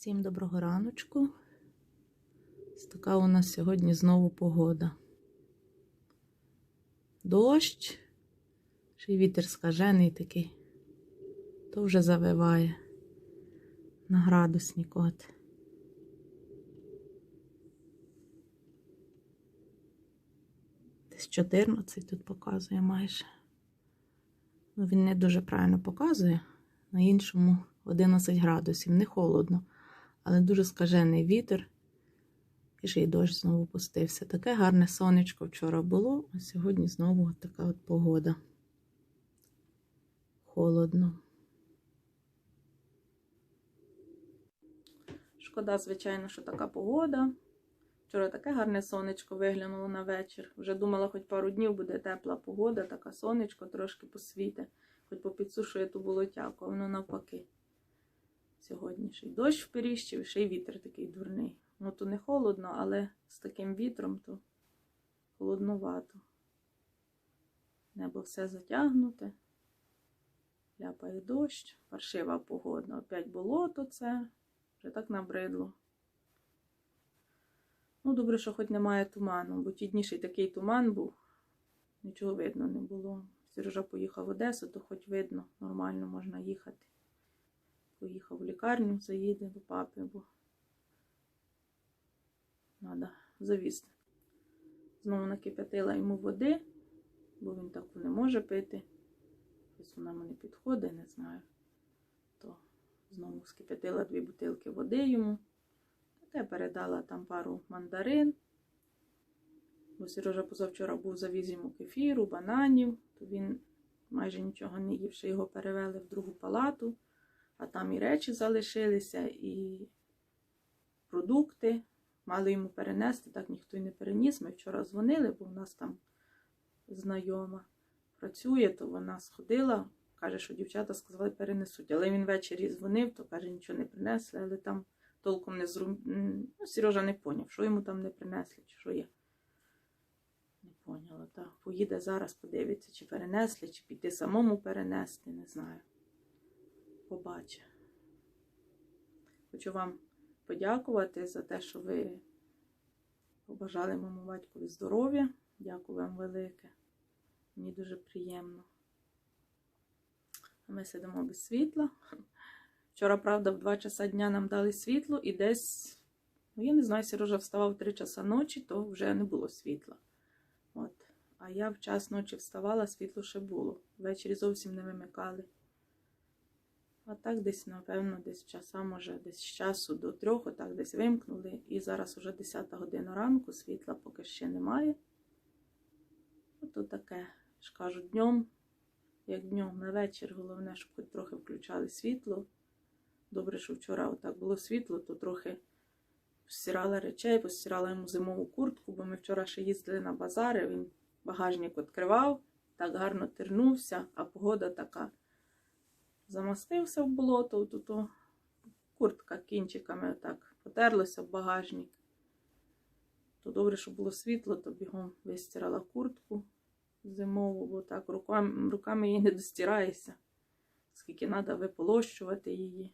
Всім доброго раночку. Така у нас сьогодні знову погода. Дощ, ще й вітер скажений такий, то вже завиває на градусник от. Десь 14 тут показує майже. Ну, він не дуже правильно показує. На іншому 11 градусів, не холодно, але дуже скажений вітер. І ще й дощ знову пустився. Таке гарне сонечко вчора було, а сьогодні знову така от погода. Холодно. Шкода, звичайно, що така погода. Вчора таке гарне сонечко виглянуло на вечір. Вже думала, хоч пару днів буде тепла погода, така сонечко трошки посвіте, хоч попідсушує ту болотяку, а воно навпаки. Сьогодні ще й дощ вперіщив, ще й вітер такий дурний. Ну, то не холодно, але з таким вітром то холоднувато. Небо все затягнуте, ляпає дощ, паршива погода. Опять болото це, вже так набридло. Ну, добре, що хоч немає туману, бо ті дні ще й такий туман був, нічого видно не було. Сережа поїхав в Одесу, то хоч видно, нормально можна їхати. Поїхав в лікарню, заїде до папи, бо треба завізти. Знову накип'ятила йому води, бо він таку не може пити. Ось вона мені підходить, не знаю. То знову скип'ятила дві бутилки води йому. Таке передала там пару мандарин. Бо Сережа позавчора був завіз йому кефіру, бананів, то він майже нічого не їв, ще його перевели в другу палату, а там і речі залишилися, і продукти. Мали йому перенести, так ніхто й не переніс. Ми вчора дзвонили, бо у нас там знайома працює, то вона сходила, каже, що дівчата сказали, перенесуть. Але він ввечері дзвонив, то каже, нічого не принесли, але там толком не зру... Ну, Сережа не поняв, що йому там не принесли, чи що є. Не поняла, так. Поїде зараз, подивиться, чи перенесли, чи піти самому перенести, не знаю. Побачить. Хочу вам подякувати за те, що ви побажали моєму батькові здоров'я. Дякую вам велике. Мені дуже приємно. Ми сидимо без світла. Вчора, правда, в 2 часа дня нам дали світло і десь, ну я не знаю, Сережа вставав в 3 часа ночі, то вже не було світла. От. А я в час ночі вставала, світло ще було. Ввечері зовсім не вимикали. А так десь, напевно, десь часа, може, десь з часу до трьох, отак десь вимкнули. І зараз уже 10 година ранку, світла поки ще немає. Ото таке, ж кажу, днем, як днем на вечір, головне, щоб хоч трохи включали світло. Добре, що вчора отак було світло, то трохи постирала речей, постирала йому зимову куртку, бо ми вчора ще їздили на базари, він багажник відкривав, так гарно тернувся, а погода така замастився в болото, то, то куртка кінчиками так потерлася в багажник. То добре, що було світло, то бігом вистирала куртку зимову, бо так руками, руками її не достираєшся. Скільки треба виполощувати її.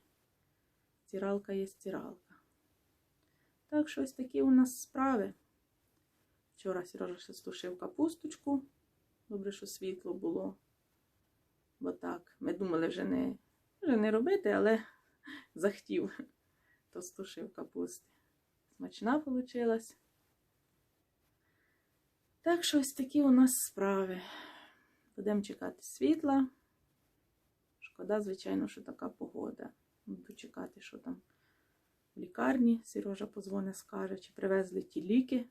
Стиралка є стиралка. Так що ось такі у нас справи. Вчора Сережа ще стушив капусточку. Добре, що світло було. Бо так, ми думали вже не вже не робити, але захотів, то стушив капусти. Смачна вийшла. Так що ось такі у нас справи. Будемо чекати світла. Шкода, звичайно, що така погода. Буду чекати, що там в лікарні. Сережа позвонить, скаже, чи привезли ті ліки,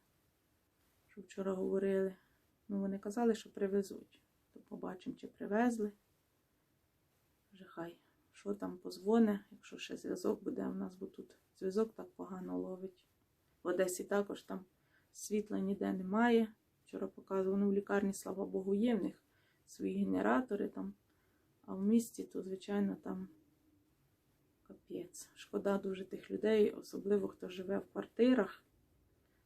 що вчора говорили. Ну, вони казали, що привезуть. То побачимо, чи привезли. Вже хай, що там позвоне, якщо ще зв'язок буде у нас, бо тут зв'язок так погано ловить. В Одесі також там світла ніде немає. Вчора показували, ну в лікарні, слава Богу, є в них свої генератори там. А в місті, то, звичайно, там капець. Шкода дуже тих людей, особливо хто живе в квартирах.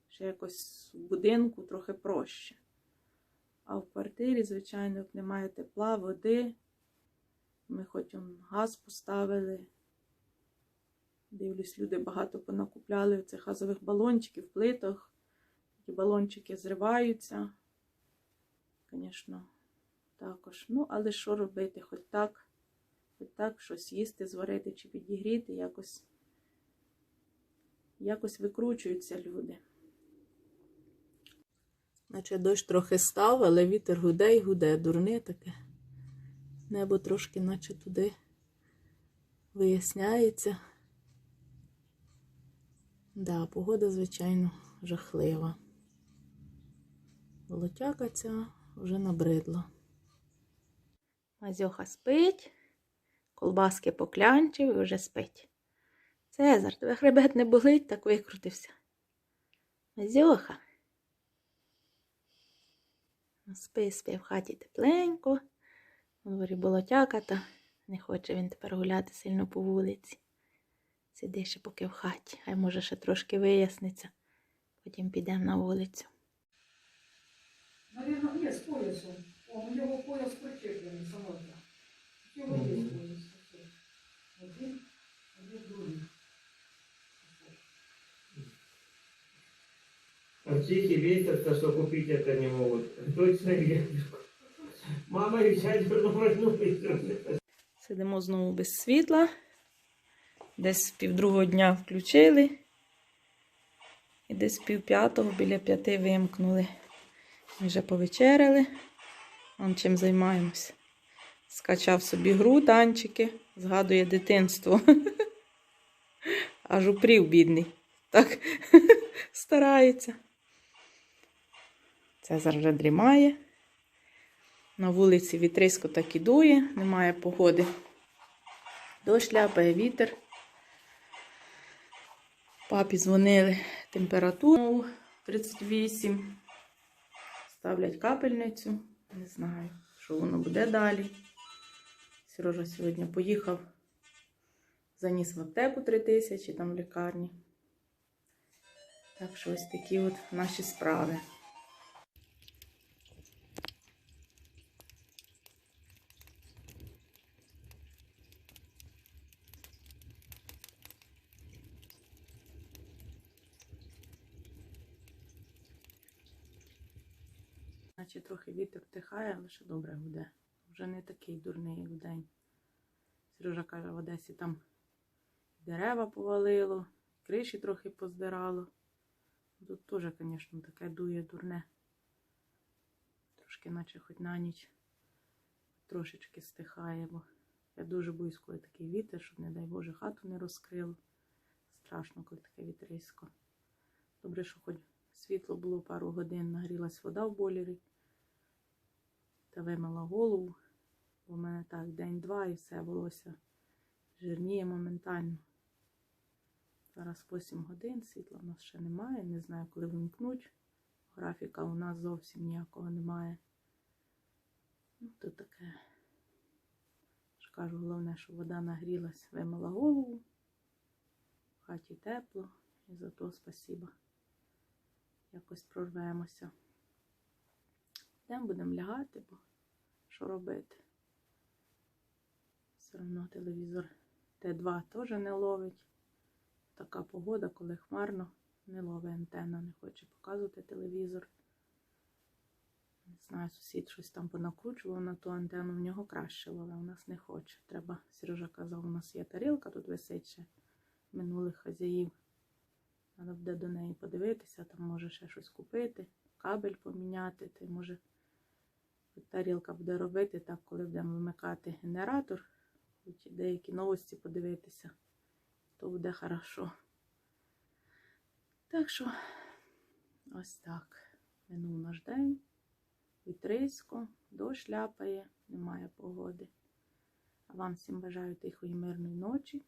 Ще якось в будинку трохи проще. А в квартирі, звичайно, немає тепла, води. Ми хоч газ поставили. Дивлюсь, люди багато понакупляли цих газових балончиків, плиток. Ті балончики зриваються. Звісно, також. Ну, але що робити? Хоч так, хоч так щось їсти, зварити чи підігріти, якось, якось викручуються люди. Наче дощ трохи став, але вітер гуде й гуде, дурне таке. Небо трошки, наче туди виясняється. Да, погода, звичайно, жахлива. Волотяка ця вже набридла. Мазьоха спить, колбаски поклянчив і вже спить. Цезар, тебе хребет не болить, так викрутився. Мазьоха. Спи, спи в хаті тепленько. У дворі болотяка, та не хоче він тепер гуляти сильно по вулиці. Сиди ще поки в хаті, хай може ще трошки виясниться. Потім підемо на вулицю. Наверное, ні, з поясом. О, у нього пояс причеплений, самотня. У нього є Мгм. пояс. Ось. Один, один другий. А психи бесятся, что купить это не могут. Точно веточку. Мама и сядь. Сидимо знову без світла. Десь пів другого дня включили. І десь пів п'ятого біля п'яти вимкнули. Ми вже повечеряли. Вон чим займаємося. Скачав собі гру, танчики, згадує дитинство. Аж упрів, бідний. Так старається. Цезар вже дрімає. На вулиці вітрисько так і дує, немає погоди. Дощ ляпає вітер. Папі дзвонили температуру 38. Ставлять капельницю. Не знаю, що воно буде далі. Сережа сьогодні поїхав, заніс в аптеку 3 тисячі там в лікарні. Так що ось такі от наші справи. Наче трохи вітер втихає, але ще добре гуде. Вже не такий дурний, як вдень. Сережа каже, в Одесі там дерева повалило, криші трохи поздирало. Тут теж, звісно, таке дує дурне. Трошки, наче хоч на ніч трошечки стихає, бо я дуже боюсь, коли такий вітер, щоб, не дай Боже, хату не розкрило. Страшно, коли таке вітрисько. Добре, що хоч світло було пару годин, нагрілась вода в бойлері та вимила голову. У мене так день-два і все волосся жирніє моментально. Зараз 8 годин, світла в нас ще немає. Не знаю, коли вимкнуть. Графіка у нас зовсім ніякого немає. Ну, то таке. Ж кажу, головне, щоб вода нагрілась, вимила голову. В хаті тепло. І за то спасіба. Якось прорвемося. Йдемо будемо лягати, бо що робити? Все одно телевізор Т2 теж не ловить. Така погода, коли хмарно, не ловить антенна, не хоче показувати телевізор. Не знаю, сусід щось там понакручував на ту антенну, в нього краще ловить, у нас не хоче. Треба, Сережа казав, у нас є тарілка, тут висить ще минулих хазяїв. Треба буде до неї подивитися, там може ще щось купити, кабель поміняти, ти може тарілка буде робити так, коли будемо вимикати генератор, хоч деякі новості подивитися, то буде хорошо. Так що, ось так. Минув наш день. Вітрисько, дощ ляпає, немає погоди. А вам всім бажаю тихої мирної ночі,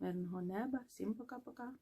мирного неба. Всім пока-пока.